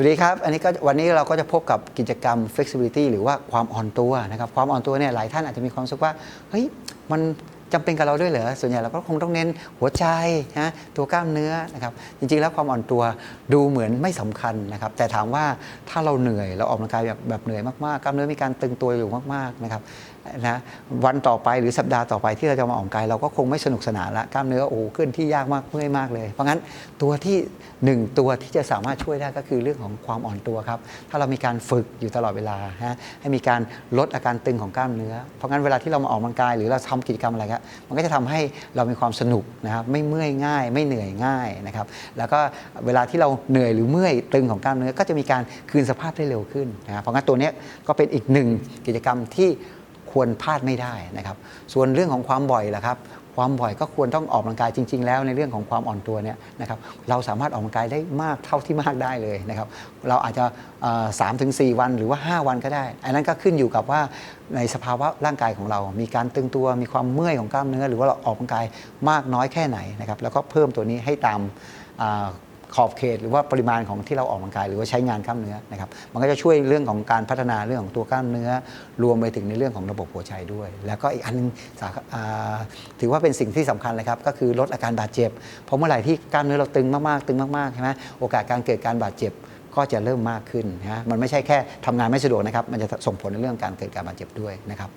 วัสดีครับ อันนี้ก็วันนี้เราก็จะพบกับกิจกรรม flexibility หรือว่าความอ่อนตัวนะครับความอ่อนตัวเนี่ยหลายท่านอาจจะมีความรู้สึกว่าเฮ้ยมันจำเป็นกับเราด้วยเหรอส่วนใหญ่เราก็คงต้องเน้นหัวใจนะตัวกล้ามเนื้อนะครับจริงๆแล้วความอ่อนตัวดูเหมือนไม่สำคัญนะครับแต่ถามว่าถ้าเราเหนื่อยเราออกกำลังกายแบบแบบเหนื่อยมากๆกล้ามเนื้อมีการตึงตัวอยู่มากๆนะครับ นะวันต่อไปหรือสัปดาห์ต่อไปที่เราจะมาออกกาย เราก็คงไม่สนุกสนานละกล้ามเนื้อโอ้ขึ้นที่ยากมากเมื่อยมากเลย เพราะงั้นตัวที่หนึ่งตัวที่จะสามารถช่วยได้ก็คือเรื่องของความอ่อนตัวครับ ถ้าเรามีการฝึกอยู่ตลอดเวลาฮะให้มีการลดอาการตึงของกล้ามเนื้อ เพราะงั้นเวลาที่เรามาออกกำลังกาย หรือเราทำกิจกรรมอะไรครับมันก็จะทำให้เรามีความสนุกนะครับไม่เมื่อยง่าย ไม่เหนื่อยง่ายนะครับแล้วก็เวลาที่เราเหนื่อยหรือเมื่อยตึงของกล้ามเนื้อก็จะมีการคืนสภาพได้เร็วขึ้นนะเพราะงั้นตัวนี้ก็เป็นอีกหนึ่งกิจกรรมที่ ควรพลาดไม่ได้นะครับ ส่วนเรื่องของความบ่อยล่ะครับ ความบ่อยก็ควรต้องออกกำลังกายจริง ๆ แล้วในเรื่องของความอ่อนตัวเนี่ยนะครับเราสามารถออกกำลังกายได้มากเท่าที่มากได้เลยนะครับ เราอาจจะสามถึงสี่วันหรือว่า 5 วันก็ได้ อันนั้นก็ขึ้นอยู่กับว่าในสภาวะร่างกายของเรา มีการตึงตัว มีความเมื่อยของกล้ามเนื้อ หรือว่าเราออกกำลังกายมากน้อยแค่ไหนนะครับ แล้วก็เพิ่มตัวนี้ให้ตาม ขอบเขตหรือว่าปริมาณของที่เราออกกำลังกาย หรือว่าใช้งานกล้ามเนื้อนะครับมันก็จะช่วยเรื่องของการพัฒนาเรื่องของตัวกล้ามเนื้อ รวมไปถึงในเรื่องของระบบหัวใจด้วย แล้วก็อีกอันหนึงสาอ่าถือว่าเป็นสิ่งที่สำคัญเลยครับก็คือลดอาการบาดเจ็บเพราะเมื่อไหร่ที่กล้ามเนื้อเราตึงมากๆตึงมากๆใช่ไหมโอกาสการเกิดการบาดเจ็บก็จะเริ่มมากขึ้นนะมันไม่ใช่แค่ทำงานไม่สะดวกนะครับมันจะส่งผลในเรื่องการเกิดการบาดเจ็บด้วยนะครับ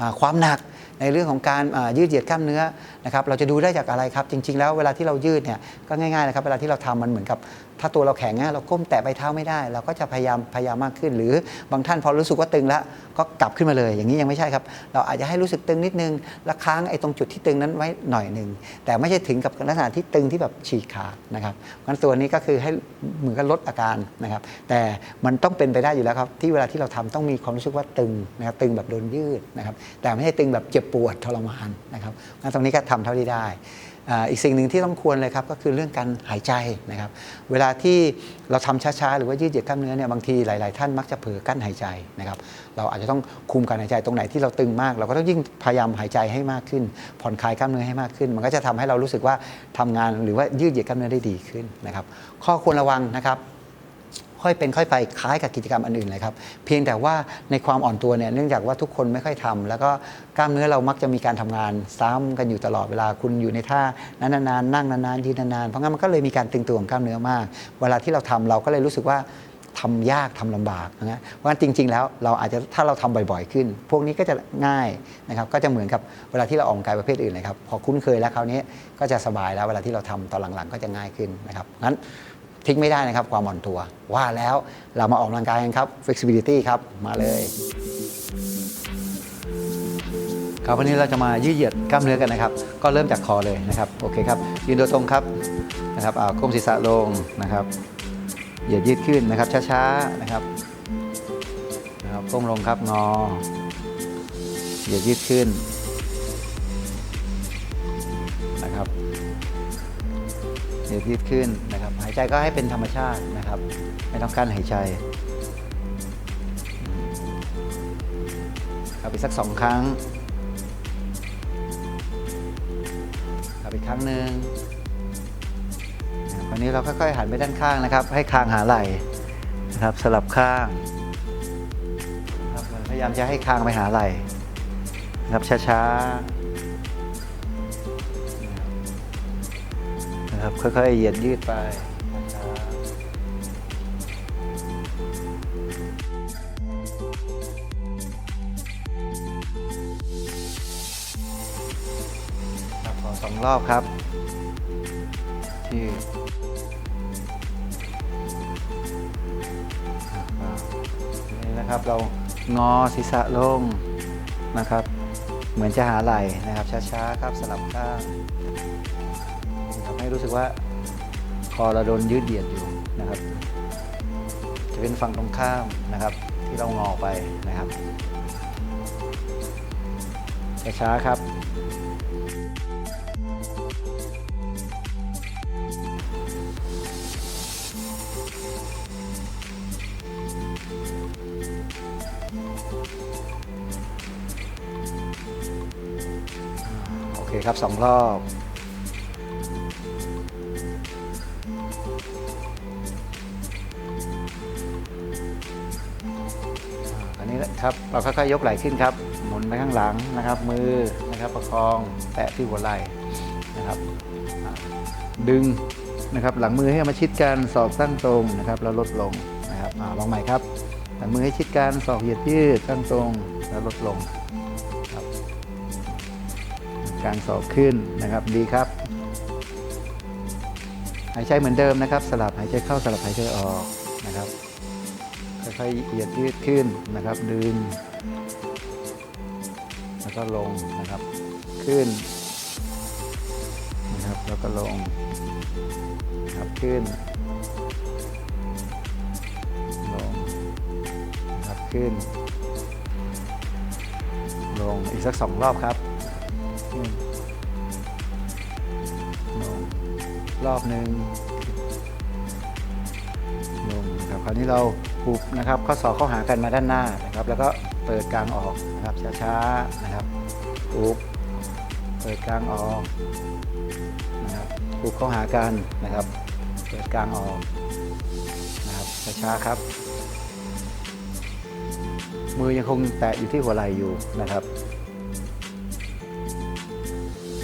อ่าความหนักในเรื่องของการยืดเหยียดกล้ามเนื้อนะครับเราจะดูได้จากอะไรครับ จริง ๆ แล้วเวลาที่เรายืดเนี่ยก็ง่ายๆนะครับเวลาที่เราทำมันเหมือนกับ ถ้าตัวเราแข็งเราก้มแตะใบเท้าไม่ได้ เราก็จะพยายามพยายามมากขึ้น หรือบางท่านพอรู้สึกว่าตึงแล้วก็กลับขึ้นมาเลย อย่างนี้ยังไม่ใช่ครับ เราอาจจะให้รู้สึกตึงนิดนึงแล้วค้างไอ้ตรงจุดที่ตึงนั้นไว้หน่อยหนึ่งแต่ไม่ใช่ถึงกับลักษณะที่ตึงที่แบบฉีกขาดนะครับงั้นตัวนี้ก็คือให้เหมือนกับลดอาการนะครับ แต่มันต้องเป็นไปได้อยู่แล้วครับที่เวลาที่เราทำต้องมีความรู้สึกว่าตึงนะครับตึงแบบโดนยืดนะครับแต่ไม่ใช่ตึงแบบเจ็บปวดทรมานนะครับงั้นตรงนี้ก็ทำเท่าที่ได้ อีกสิ่งหนึ่งที่ต้องควรเลยครับก็คือเรื่องการหายใจนะครับ เวลาที่เราทำช้าๆ หรือว่ายืดเหยียดกล้ามเนื้อเนี่ยบางทีหลาย ๆ ท่านมักจะเผลอกั้นหายใจนะครับ เราอาจจะต้องคุมการหายใจตรงไหนที่เราตึงมาก เราก็ต้องยิ่งพยายามหายใจให้มากขึ้น ผ่อนคลายกล้ามเนื้อให้มากขึ้น มันก็จะทำให้เรารู้สึกว่าทำงานหรือว่ายืดเหยียดกล้ามเนื้อได้ดีขึ้นนะครับ ข้อควรระวังนะครับ ค่อยเป็นค่อยไปคล้ายกับกิจกรรมอันอื่นเลยครับเพียงแต่ว่าในความอ่อนตัวเนี่ยเนื่องจากว่าทุกคนไม่ค่อยทำแล้วก็กล้ามเนื้อเรามักจะมีการทำงานซ้ำกันอยู่ตลอดเวลาคุณอยู่ในท่านั้นนานๆนั่งนานๆยืนนานๆเพราะงั้นมันก็เลยมีการตึงตัวของกล้ามเนื้อมาก เวลาที่เราทำเราก็เลยรู้สึกว่าทำยากทำลำบากนะฮะเพราะงั้นจริง ๆ แล้วเราอาจจะถ้าเราทำบ่อยๆขึ้น พวกนี้ก็จะง่ายนะครับก็จะเหมือนกับเวลาที่เราออกกายประเภทอื่นเลยครับพอคุ้นเคยแล้วคราวนี้ก็จะสบายแล้วเวลาที่เราทำตอนหลังๆ ก็จะง่ายขึ้นนะครับงั้น ทิ้งไม่ได้นะครับความอ่อนตัว ว่าแล้วเรามาออกกำลังกายกันครับ flexibility ครับ มาเลย ครับวันนี้เราจะมายืดเหยียดกล้ามเนื้อกันนะครับ ก็เริ่มจากคอเลยนะครับ โอเคครับ ยืนตัวตรงครับนะครับเอาก้มศีรษะลงนะครับ เหยียดยืดขึ้นนะครับ ช้าๆนะครับนะครับก้มลงครับงอ เหยียดยืดขึ้นนะครับ เดี๋ยวยืดขึ้นนะครับ หายใจก็ให้เป็นธรรมชาตินะครับ ไม่ต้องกั้นหายใจครับอีกสักสองครั้งครับอีกครั้งหนึ่งนะครับคราวนี้เราค่อยๆหันไปด้านข้างนะครับ ให้คางหาไหล่นะครับสลับข้างพยายามจะให้คางไปหาไหล่นะครับช้าๆ นะครับ ค่อยๆเหยียดยืดไปช้าๆครับขอสองรอบครับยืดนี่นะครับเรางอศีรษะลงนะครับ เหมือนจะหาไหล่นะครับช้าๆครับสลับข้าง ให้รู้สึกว่าคอเราโดนยืดเหยียดอยู่นะครับ จะเป็นฝั่งตรงข้ามนะครับ ที่เรางอไปนะครับช้าๆครับ โอเคครับสองรอบ นี่แหละครับเราค่อยๆยกไหล่ขึ้นครับ หมุนไปข้างหลังนะครับ มือนะครับประคองแตะที่หัวไหล่นะครับ ดึงนะครับหลังมือให้มาชิดกันศอกตั้งตรงนะครับ แล้วลดลงนะครับอลองใหม่ครับ หลังมือให้ชิดกันศอกเหยียดยืดตั้งตรง แล้วลดลงครับการศอกขึ้นนะครับดีครับ หายใจเหมือนเดิมนะครับ สลับหายใจเข้าสลับหายใจออกนะครับ ค่อยๆเหยียดยืดขึ้นนะครับ ดึง แล้วก็ลงนะครับ ขึ้นนะครับ แล้วก็ลงนะครับขึ้น ลงนะครับขึ้น ลงอีกสักสองรอบครับลงรอบหนึ่งลงครับคราวนี้เรา ปุบนะครับ ข้อศอกเข้าหากันมาด้านหน้านะครับ แล้วก็เปิดกลางออกนะครับช้าๆนะครับปุบเปิดกลางออกนะครับปุบเข้าหากันนะครับ เปิดกลางออกนะครับช้าๆครับ มือยังคงแตะอยู่ที่หัวไหล่อยู่นะครับ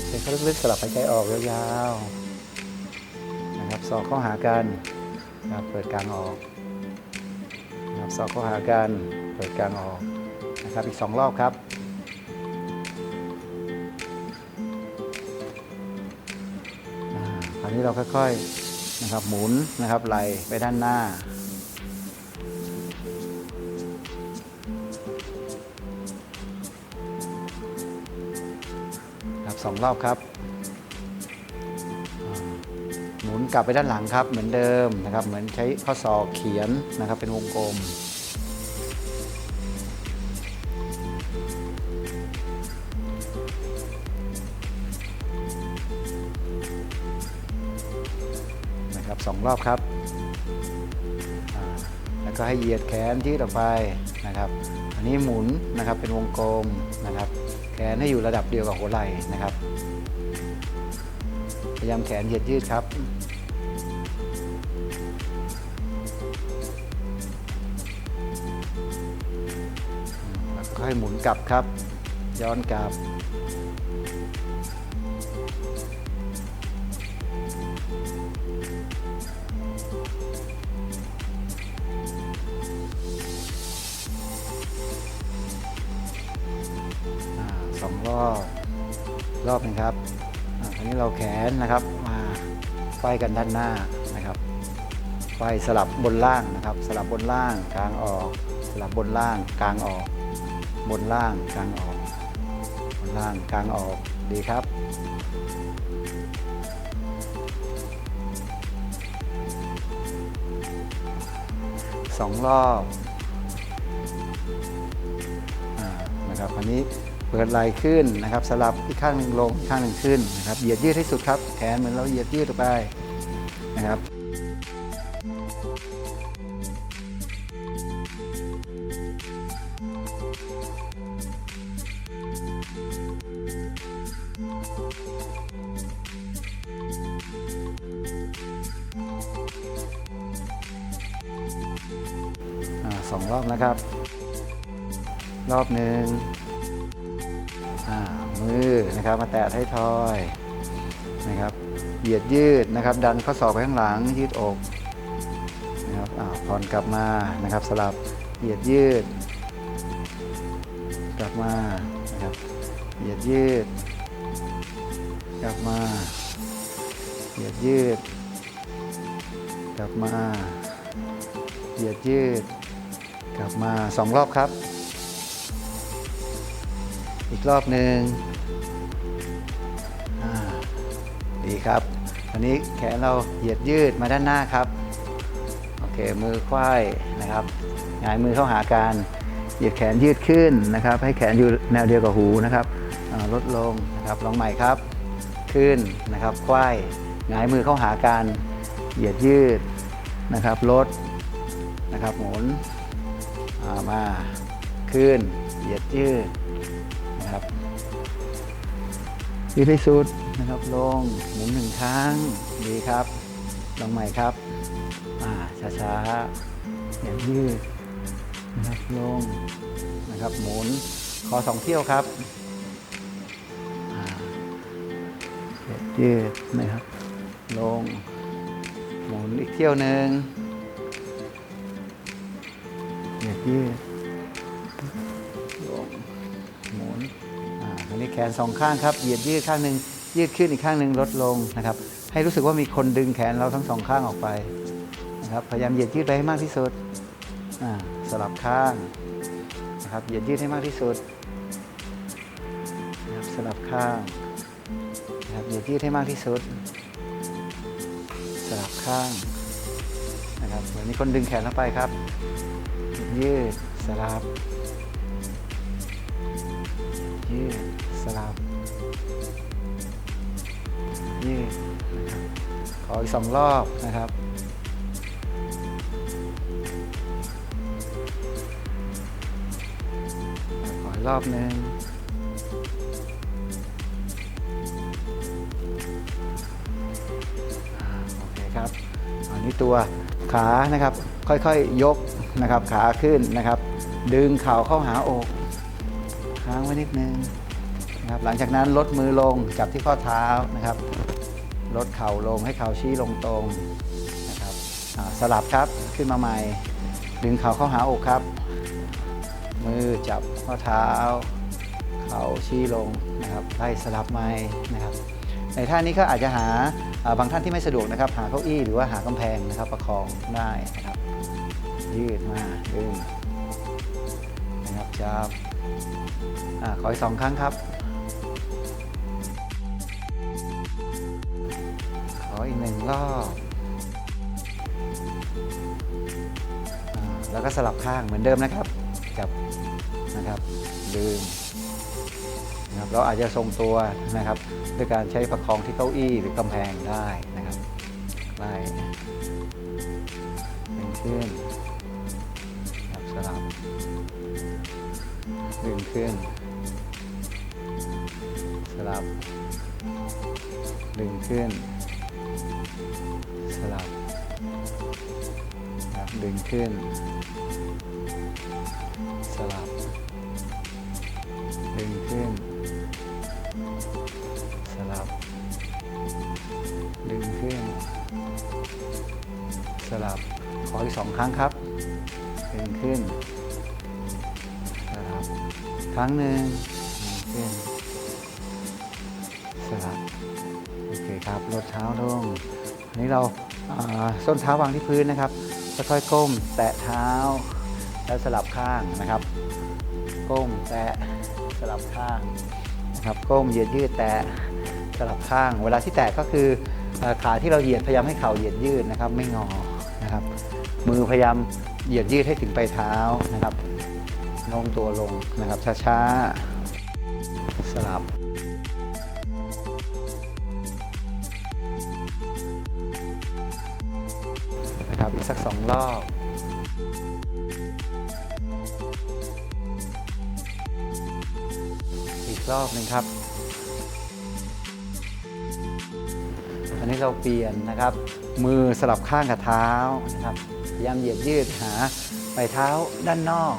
เช็คเข้าลึกๆสลับหายใจออกยาวๆนะครับสอกเข้าหากันนะครับเปิดกลางออก สอกเข้าหากันเปิดกลางออกนะครับอีกสองรอบครับคราวนี้เราค่อยๆนะครับหมุนนะครับไหลไปด้านหน้าครับสองรอบครับ กลับไปด้านหลังครับเหมือนเดิมนะครับ เหมือนใช้ข้อศอกเขียนนะครับเป็นวงกลม นะครับสองรอบครับ แล้วก็ให้เหยียดแขนยืดออกไปนะครับ อันนี้หมุนนะครับเป็นวงกลมนะครับ แขนให้อยู่ระดับเดียวกับหัวไหล่นะครับพยายามแขนเหยียดยืดครับ ให้หมุนกลับครับ ย้อนกลับ สองรอบ รอบหนึ่งครับอ่าคราวนี้เราแขนนะครับมาไฟกันด้านหน้านะครับไฟสลับบนล่างนะครับ สลับบนล่างกลางออก สลับบนล่างกลางออก บนล่างกลางออก บนล่างกลางออกดีครับ สองรอบอนะครับคราวนี้เปิดไหล่ขึ้นนะครับ สลับอีกข้างหนึ่งลงอีกข้างหนึ่งขึ้นนะครับเหยียดยืดให้สุดครับ แขนเหมือนเราเหยียดยืดออกไปนะครับ สองรอบนะครับ รอบหนึ่งมือนะครับมาแตะท้ทอยนะครับเหยียดยืดนะครับ ดันข้อศอกไปข้างหลังยืดอกนะครับอ่าผ่อนกลับมานะครับ สลับเหยียดยืด กลับมานะครับเหยียดยืด กลับมาเหยียดยืด กลับมาเหยียดยืด กลับมาสองรอบครับ อีกรอบหนึ่งดีครับอันนี้แขนเราเหยียดยืดมาด้านหน้าครับ โอเค มือควายนะครับหงายมือเข้าหากันเหยียดแขนยืดขึ้นนะครับ ให้แขนอยู่แนวเดียวกับหูนะครับลดลงนะครับลองใหม่ครับ ขึ้นนะครับควายหงายมือเข้าหากันเหยียดยืดนะครับลดนะครับหมุนามาขึ้นเหยียดยืดนะครับยืดให้สุดนะครับลงหมุนหนึ่งครั้งดีครับลองใหม่ครับอ่าช้าๆเหยียดยืดนะครับลงนะครับหมุนคอสองเที่ยวครับอ่ายืดนะครับลงหมุนอีกเที่ยวหนึ่ง ยืดยืดลงหมุนอ่าอันนี้แขนสองข้างครับ เหยียดยืดข้างหนึ่งยืดขึ้นอีกข้างหนึ่งลดลงนะครับ ให้รู้สึกว่ามีคนดึงแขนเราทั้งสองข้างออกไปนะครับ พยายามเหยียดยืดไปให้มากที่สุดอ่าสลับข้างนะครับ เหยียดยืดให้มากที่สุดนะครับสลับข้างนะครับ เหยียดยืดให้มากที่สุด สลับข้างนะครับ เหมือนมีคนดึงแขนเข้าไปครับ ยืดสลับ ยืดสลับ ยืดครับขออีกสองรอบนะครับ ขออีกรอบหนึ่งโอเคครับ อันนี้ตัวขานะครับ ค่อยๆยก นะครับขาขึ้นนะครับ ดึงเข่าเข้าหาอกค้างไว้นิดนึงนะครับหลังจากนั้นลดมือลงจับที่ข้อเท้านะครับ ลดเข่าลงให้เข่าชี้ลงตรงนะครับสลับครับขึ้นมาใหม่ ดึงเข่าเข้าหาอกครับ มือจับข้อเท้า เข่าชี้ลงนะครับไล่สลับไม้นะครับ ในท่านี้ก็อาจจะหาอ่าบางท่านที่ไม่สะดวกนะครับ หาเก้าอี้หรือว่าหากำแพงนะครับประคองได้นะครับ ยืดมาดึงนะครับจับอ่าขออีกสองครั้งครับ ขออีกหนึ่งรอบอ่าแล้วก็สลับข้างเหมือนเดิมนะครับ จับนะครับดึงนะครับเราอาจจะทรงตัวนะครับด้วยการใช้ประคองที่เก้าอี้หรือกำแพงได้นะครับไล่ดึงขึ้น ลับดึงขึ้น สลับ ดึงขึ้น สลับครับดึงขึ้น สลับ ดึงขึ้น สลับ ดึงขึ้น สลับขออีกสองครั้งครับดึงขึ้นสลับครั้งหนึ่งดึงขึ้นสลับโอเคครับลดเท้าลงอันนี้เราอ่าส้นเท้าวางที่พื้นนะครับค่อยๆก้มแตะเท้า แล้วสลับข้างนะครับ ก้มแตะสลับข้างนะครับ ก้มเหยียดยืดแตะ สลับข้าง เวลาที่แตะก็คือเอ่อขาที่เราเหยียดพยายามให้เข่าเหยียดยืดนะครับ ไม่งอนะครับ มือพยายามเหยียดยืดให้ถึงปลายเท้านะครับโน้มตัวลงนะครับ ช้าๆ สลับนะครับอีกสักสองรอบอีกรอบหนึ่งครับ อันนี้เราเปลี่ยนนะครับ มือสลับข้างกับเท้านะครับพยายามเหยียดยืดหาไปเท้าด้านนอก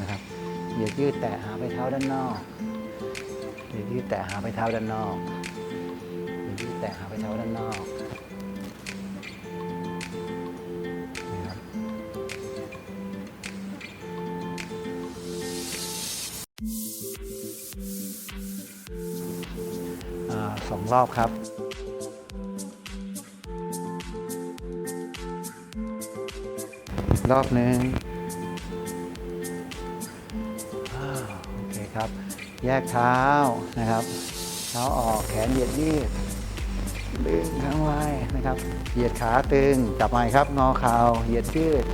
นะครับ เหยียดยืดแตะหาไปเท้าด้านนอก เหยียดยืดแตะหาไปเท้าด้านนอก เหยียดยืดแตะหาไปเท้าด้านนอกอ่าสองรอบครับ รอบหนึ่งโอเคครับ แยกเท้านะครับ เท้าออกแขนเหยียดยืดดึงข้างไว้นะครับ เหยียดขาตึงกลับมาครับงอเข่าเหยียดยืด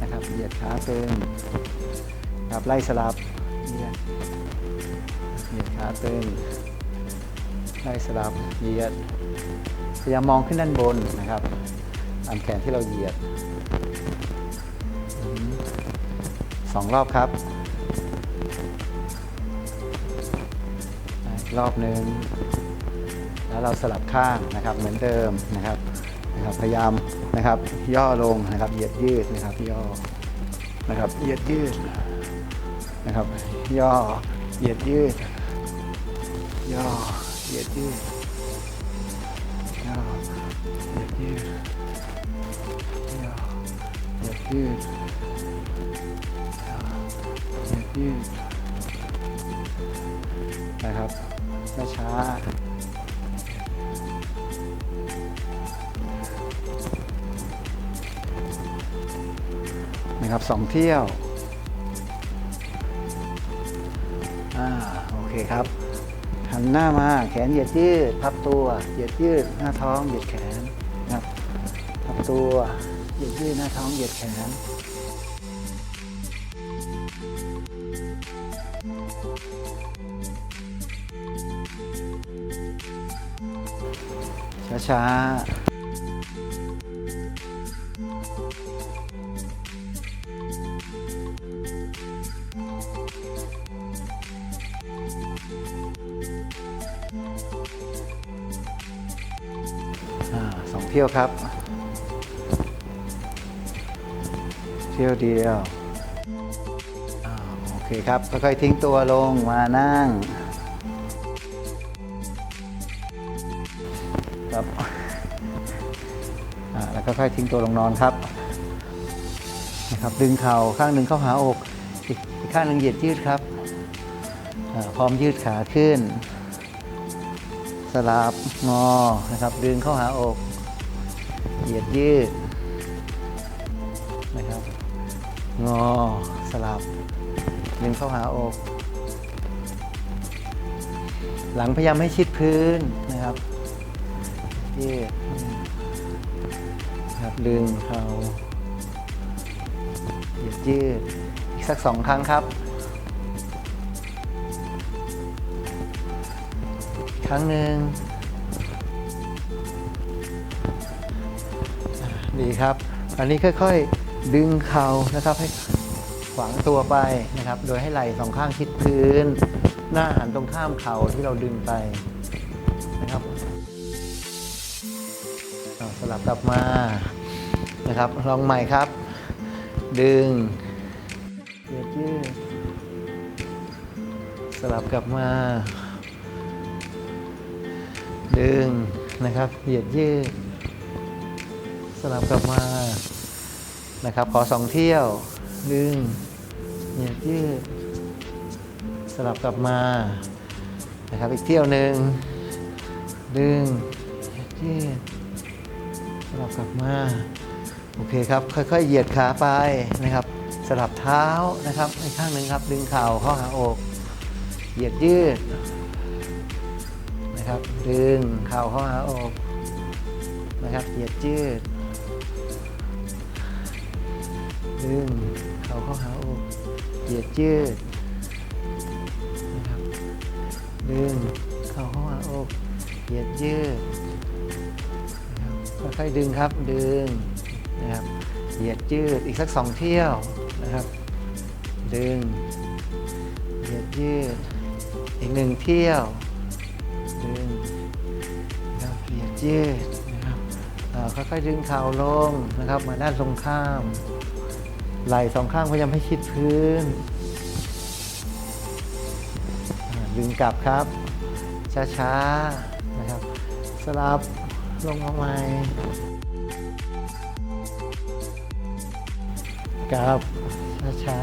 นะครับ เหยียดขาตึงครับไล่สลับเหยียดเหยียดขาตึงไล่สลับเหยียดพยายามมองขึ้นด้านบนนะครับ ตามแขนที่เราเหยียดสองรอบครับ รอบหนึ่งแล้วเราสลับข้างนะครับเหมือนเดิมนะครับนะครับ พยายามนะครับย่อลงนะครับเหยียดยืดนะครับย่อนะครับเหยียดยืดนะครับย่อเหยียดยืดย่อเหยียดยืด ยืดย่อเหยียดยืดนะครับช้าๆนะครับสองเที่ยวอ่าโอเคครับหันหน้ามาแขนเหยียดยืด พับตัว เหยียดยืด หน้าท้อง เหยียดแขนนะครับพับตัว เหยียดยืดหน้าท้องเหยียดแขนช้าๆอ่าสองเที่ยวครับ ที่ยวเดียวอ่าโอเคครับ ค่อยๆทิ้งตัวลงมานั่งครับอ่าแล้วก็ค่อยทิ้งตัวลงนอนครับนะครับ ดึงเข่าข้างหนึ่งเข้าหาอกอีกอีกข้างหนึ่งเหยียดยืดครับพร้อมยืดขาขึ้น สลับงอนะครับ ดึงเข้าหาอก เหยียดยืด งอ สลับดึงเข้าหาอก หลังพยายามให้ชิดพื้นนะครับยืดครับดึงเข่าเหยียดยืด อีกสักสองครั้งครับ ครั้งหนึ่งอ่าดีครับ อันนี้ค่อยๆ ดึงเข่านะครับให้ขวางตัวไปนะครับ โดยให้ไหล่สองข้างชิดพื้น หน้าหันตรงข้ามเข่าที่เราดึงไปนะครับสลับกลับมานะครับ ลองใหม่ครับ ดึงเหยียดยืดสลับกลับมา ดึงนะครับ เหยียดยืดสลับกลับมา นะครับ ขอสองเที่ยวดึงเหยียดยืดสลับกลับมานะครับอีกเที่ยวหนึ่งดึงเหยียดยืดสลับกลับมาโอเคครับค่อยๆ เหยียดขาไปนะครับ สลับเท้านะครับอีกข้างหนึ่งครับ ดึงเข่าเข้าหาอก เหยียดยืดนะครับดึงเข่าเข้าหาอกนะครับเหยียดยืด ดึงเข่าเข้าหาอกเหยียดยืดนะครับดึงเข่าเข้าหาอกเหยียดยืดนะครับค่อยๆดึงครับดึงนะครับเหยียดยืดอีกสักสองเที่ยวนะครับ ดึงเหยียดยืดอีกหนึ่งเที่ยวดึงนะครับเหยียดยืดนะครับค่อยๆดึงเข่าลงนะครับมาด้านตรงข้าม ไหล่สองข้างพยายามให้ชิดพื้นดึงกลับครับ ช้าๆนะครับ สลับลงมาใหม่กลับช้า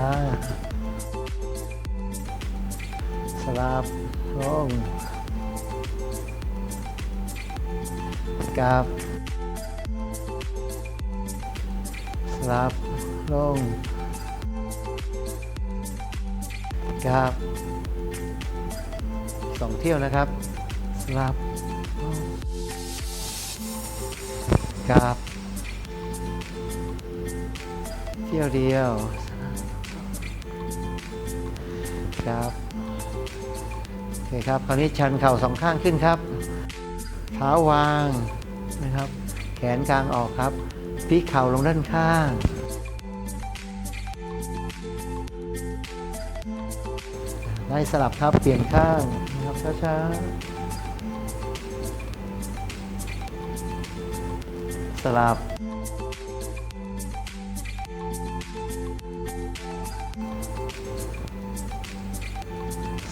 ๆสลับลงกราบสลับ ลงกราบสองเที่ยวนะครับสลับลงกราบเที่ยวเดียวกราบโอเคครับคราวนี้ชันเข่าสองข้างขึ้นครับ เท้าวางนะครับ แขนกลางออกครับพลิกเข่าลงด้านข้าง ให้สลับครับเปลี่ยนข้างนะครับช้าๆสลับ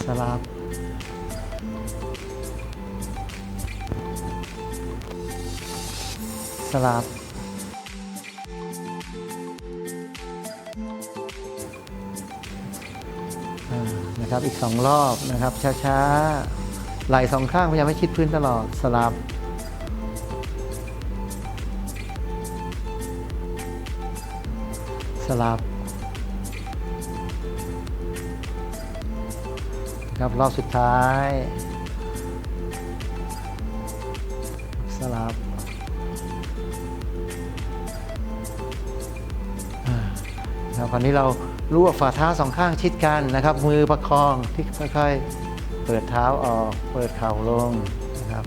สลับ สลับ นะครับ อีกสองรอบนะครับ ช้าๆ ไหล่สองข้างพยายามให้ชิดพื้นตลอดสลับ สลับครับรอบสุดท้าย นะครับคราวนี้เรารวบฝ่าเท้าสองข้างชิดกันนะครับ มือประคองที่ค่อยๆ เปิดเท้าออก เปิดเข่าลงนะครับ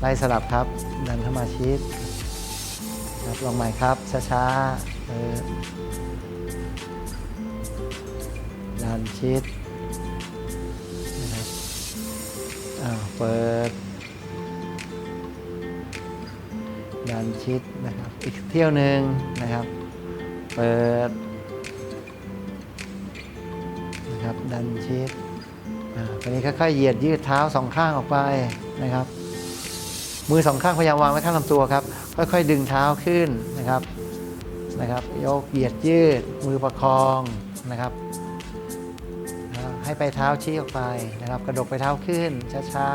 ไล่สลับครับ ดันเข้ามาชิดครับลองใหม่ครับ ช้าๆเปิดดันชิดนะครับอ้าวเปิด ดันชิดนะครับ อีกเที่ยวหนึ่งนะครับ เปิด ดันชิดอ่าคราวนี้ค่อยๆเหยียดยืดเท้าสองข้างออกไปนะครับ มือสองข้างพยายามวางไว้ข้างลำตัวครับ ค่อยๆ ดึงเท้าขึ้นนะครับนะครับ ยกเหยียดยืดมือประคองนะครับ ให้ไปเท้าชี้ออกไปนะครับ กระดกไปเท้าขึ้นช้า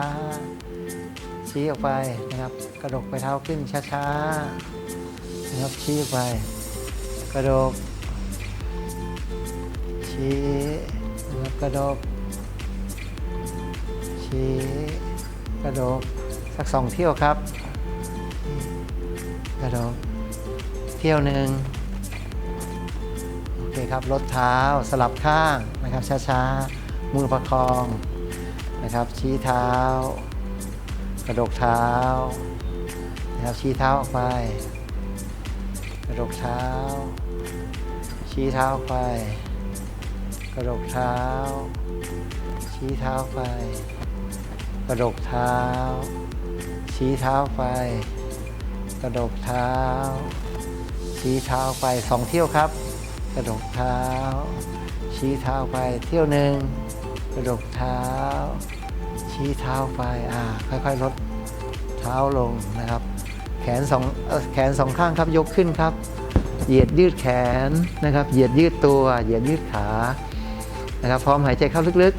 ๆชี้ออกไปนะครับ กระดกไปเท้าขึ้นช้าๆนะครับชี้ออกไป กระดกชี้ ครับกระดก ชี้กระดก สักสองเที่ยวครับ กระดก เที่ยวหนึ่งโอเคครับลดเท้าสลับข้างนะครับช้าๆ มือประคองนะครับ ชี้เท้า กระดกเท้านะครับชี้เท้าออกไป กระดกเท้า ชี้เท้าออกไป กระดกเท้า ชี้เท้าไป กระดกเท้า ชี้เท้าไป กระดกเท้า ชี้เท้าไปสองเที่ยวครับ กระดกเท้า ชี้เท้าไปเที่ยวหนึ่งกระดกเท้า ชี้เท้าไปอ่าค่อยๆลดเท้าลงนะครับ แขนสองแขนสองข้างครับยกขึ้นครับ เหยียดยืดแขนนะครับ เหยียดยืดตัว เหยียดยืดขา นะครับพร้อมหายใจเข้าลึก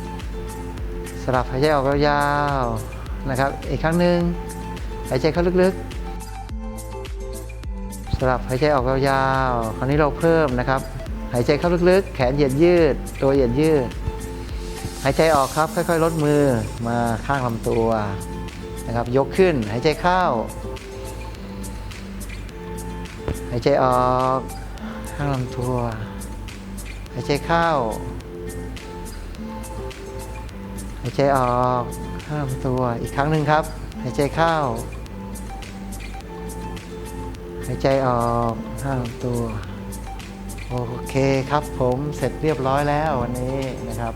ๆ สลับหายใจออกยาวๆนะครับ อีกครั้งหนึ่งหายใจเข้าลึกๆ สลับหายใจออกยาวๆ คราวนี้เราเพิ่มนะครับ หายใจเข้าลึกๆ แขนเหยียดยืด ตัวเหยียดยืด หายใจออกครับ ค่อยๆ ลดมือมาข้างลำตัวนะครับ ยกขึ้น หายใจเข้า หายใจออก ข้างลำตัว หายใจเข้าหายใจออกข้ามตัวอีกครั้งหนึ่งครับ หายใจเข้า หายใจออกข้ามตัว โอเคครับผมเสร็จเรียบร้อยแล้ววันนี้นะครับ